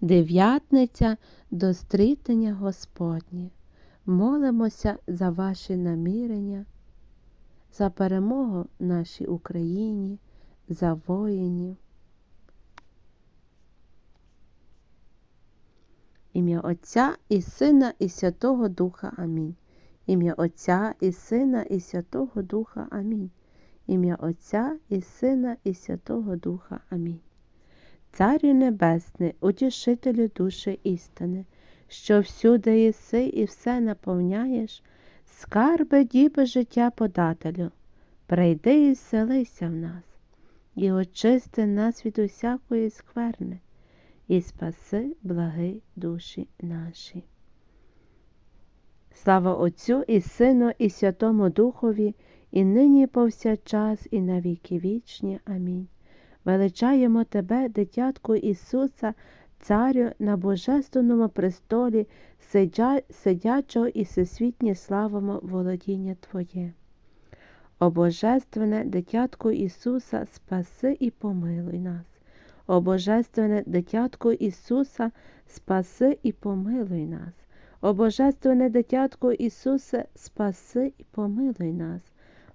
Дев'ятниця до стрітення Господнє. Молимося за ваші намірення, за перемогу нашій Україні, за воїнів. Ім'я Отця і Сина, і Святого Духа Амінь. Ім'я Отця і Сина, і Святого Духа Амінь. Ім'я Отця і Сина, і Святого Духа Амінь. Царю Небесний, утішителю душі істини, що всюди єси і все наповняєш, скарби діби життя подателю, прийди і вселися в нас, і очисти нас від усякої скверни, і спаси благи душі наші. Слава Отцю і Сину, і Святому Духові, і нині і повсякчас, і на віки вічні. Амінь. Величаємо Тебе, дитятку Ісуса, Царю на Божественному престолі, сидя, сидячого і всесвітнє славимо володіння Твоє. О Божественне дитятку Ісуса, спаси і помилуй нас. О Божественне дитятку Ісуса, спаси і помилуй нас. О Божественне дитятко Ісусе, спаси і помилуй нас.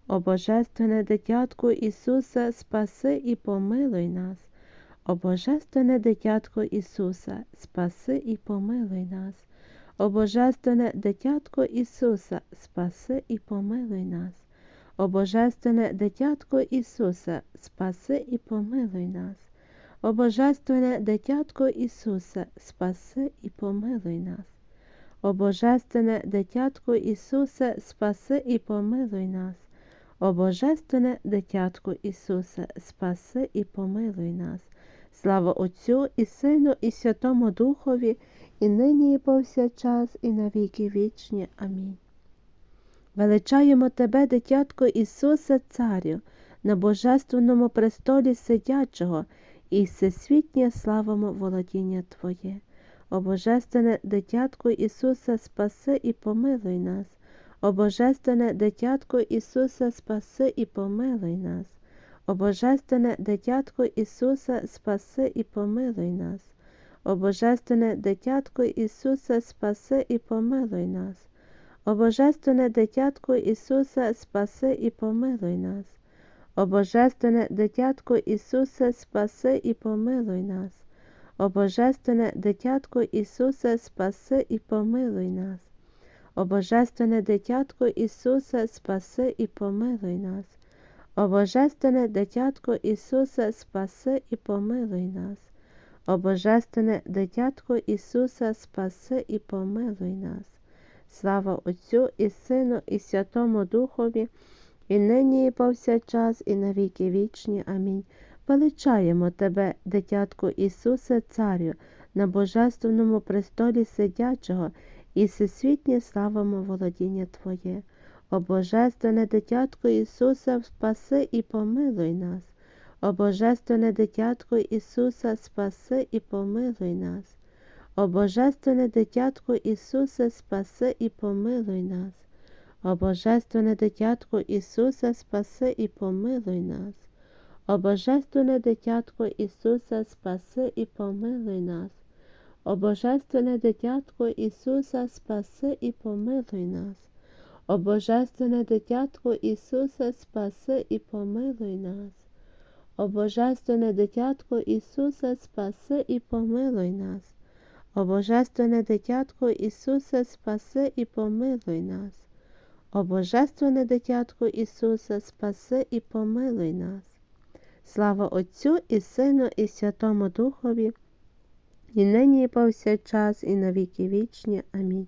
О Божественне дитятко Ісусе, спаси і помилуй нас. О Божественне дитятко Ісуса, спаси і помилуй нас. О Божественне дитятко Ісуса, спаси і помилуй нас. О Божественне дитятко Ісуса, спаси і помилуй нас. О Божественне дитятко Ісуса, спаси і помилуй нас. О Божественне дитятко Ісусе, спаси і помилуй нас. О Божественне дитятко Ісусе, спаси і помилуй нас. Слава Отцю і Сину, і Святому Духові, і нині, і повсякчас, і на віки вічні. Амінь. Величаємо Тебе, дитятко Ісусе, Царю, на Божественному престолі сидячого, і всесвітнє славимо володіння Твоє. О Божественне дитятко Ісусе, спаси і помилуй нас. О Божественне дитятко Ісусе, спаси і помилуй нас. О Божественне дитятко Ісусе, спаси і помилуй нас. О Божественне дитятко Ісусе, спаси і помилуй нас. О Божественне дитятко Ісусе, спаси і помилуй нас. О Божественне дитятко Ісусе, спаси і помилуй нас. О Божественне дитятко Ісусе, спаси і помилуй нас. О Божественне дитятко Ісусе, спаси і помилуй нас. О Божественне дитятко Ісусе, спаси і помилуй нас. О Божественне дитятко Ісусе, спаси і помилуй нас. Слава Отцю і Сину, і Святому Духові, і нині, і повсякчас, і на віки вічні. Амінь. Величаємо Тебе, дитятко Ісусе, Царю, на Божественному престолі сидячого, і всесвітнє славимо володіння Твоє. О Божественне дитятко Ісуса, спаси і помилуй нас. О Божественне дитятко Ісуса, спаси і помилуй нас. О Божественне дитятко Ісусе, спаси і помилуй нас. О Божественне дитятко Ісусе, спаси і помилуй нас. О Божественне дитятко Ісусе, спаси і помилуй нас. О Божественне дитятко Ісуса, спаси і помилуй нас. О Божественне дитятко Ісусе, спаси і помилуй нас. О Божественне дитятко Ісусе, спаси і помилуй нас. О Божественне дитятко Ісусе, спаси і помилуй нас. О Божественне дитятко Ісусе, спаси і помилуй нас. Слава Отцю і Сину, і Святому Духові, і нині, і повсякчас, і на віки вічні. Амінь.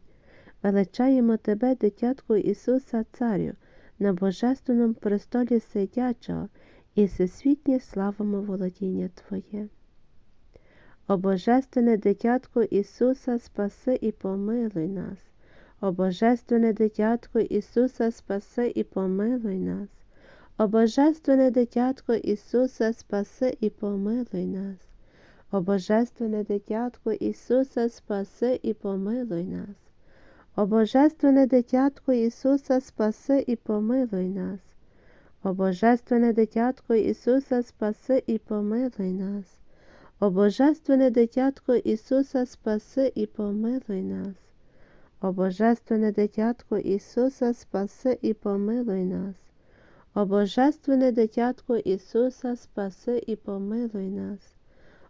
Величаємо Тебе, дитятку Ісуса, Царю, на Божественному престолі сидячого, і всесвітнє славимо володіння Твоє. О Божественне дитятко Ісуса, спаси і помилуй нас. О Божественне дитятко Ісуса, спаси і помилуй нас. О Божественне дитятко Ісуса, спаси і помилуй нас. О Божественне дитятко Ісуса, спаси і помилуй нас. О Божественне дитятко Ісуса, спаси і помилуй нас. О Божественне дитятко Ісуса, спаси і помилуй нас. О Божественне дитятко Ісуса, спаси і помилуй нас. О Божественне дитятко Ісуса, спаси і помилуй нас. О Божественне дитятко Ісуса, спаси і помилуй нас.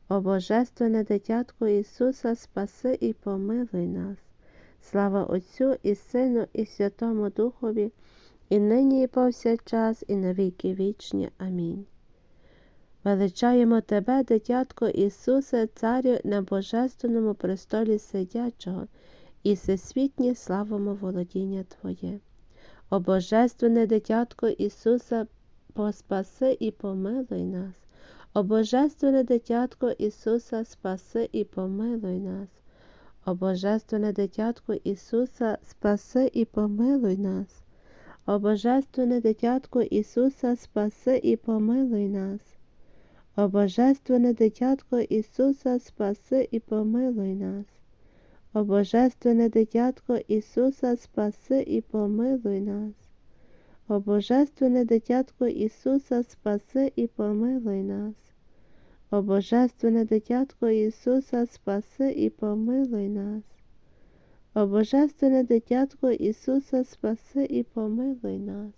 О Божественне дитятко Ісуса, спаси і помилуй нас. Слава Отцю і Сину, і Святому Духові, і нині, і повсякчас, і на віки вічні. Амінь. Величаємо Тебе, дитятко Ісусе, Царю на Божественному престолі сидячого, і всесвітнє славимо володіння Твоє. О Божественне дитятко Ісуса, поспаси і помилуй нас. О Божественне дитятко Ісуса, спаси і помилуй нас. О Божественне дитятко Ісуса, спаси і помилуй нас. О Божественне дитятко Ісуса, спаси і помилуй нас. О Божественне дитятко Ісуса, спаси і помилуй нас. О Божественне дитятко Ісуса, спаси і помилуй нас. О Божественне дитятко Ісуса, спаси і помилуй нас. О Божественне дитятко Ісуса, спаси і помилуй нас. О Божественне дитятко Ісуса, спаси і помилуй нас.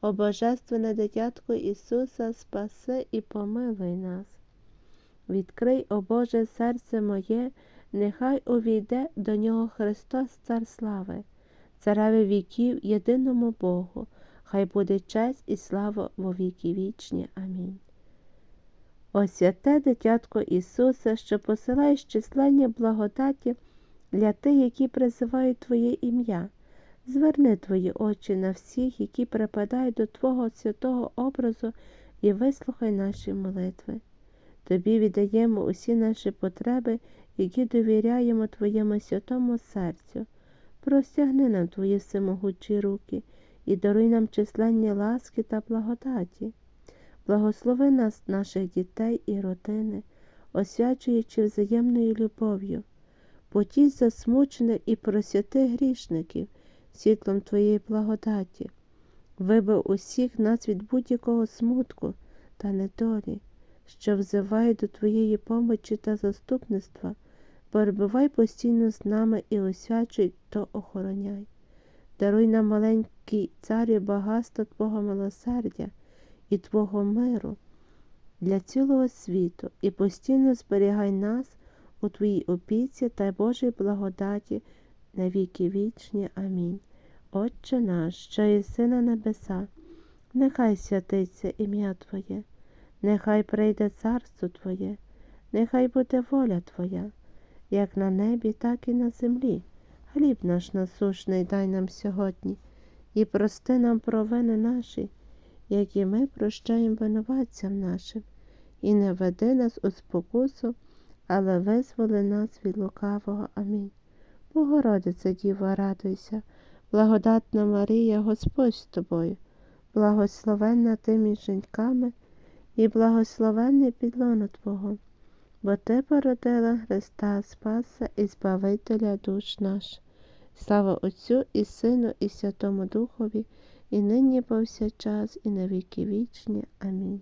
О Божественне дитятко Ісуса, спаси і помилуй нас. Відкрий, о Боже, серце моє, нехай увійде до нього Христос, Цар слави, цареві віків, єдиному Богу, хай буде честь і слава во віки вічні. Амінь. О святе дитятко Ісусе, що посилаєш численні благодаті для тих, які призивають Твоє ім'я. Зверни твої очі на всіх, які припадають до Твого святого образу, і вислухай наші молитви. Тобі віддаємо усі наші потреби, які довіряємо Твоєму святому серцю. Простягни нам Твої всемогучі руки і даруй нам численні ласки та благодаті. Благослови нас, наших дітей і родини, освячуючи взаємною любов'ю, потіть засмучених і просвяти грішників світлом Твоєї благодаті, вибив усіх нас від будь-якого смутку та недолі, що взиває до Твоєї помочі та заступництва, перебувай постійно з нами і освячуй, то охороняй. Даруй нам маленький царю багатство Твого милосердя і Твого миру для цілого світу, і постійно зберігай нас у Твоїй опіці та Божій благодаті на віки вічні. Амінь. Отче наш, що єси на небеса, нехай святиться ім'я Твоє, нехай прийде царство Твоє, нехай буде воля Твоя, як на небі, так і на землі. Хліб наш насушний дай нам сьогодні, і прости нам провини наші, як і ми прощаємо винуватцям нашим, і не веди нас у спокусу, але визволи нас від лукавого. Амінь. Богородице, Діво, радуйся. Благодатна Марія, Господь з тобою, благословенна ти між жінками і благословенний підлоно Твого, бо Ти породила Христа Спаса і Збавителя душ наш. Слава Отцю і Сину, і Святому Духові, і нині повсякчас, і на віки вічні. Амінь.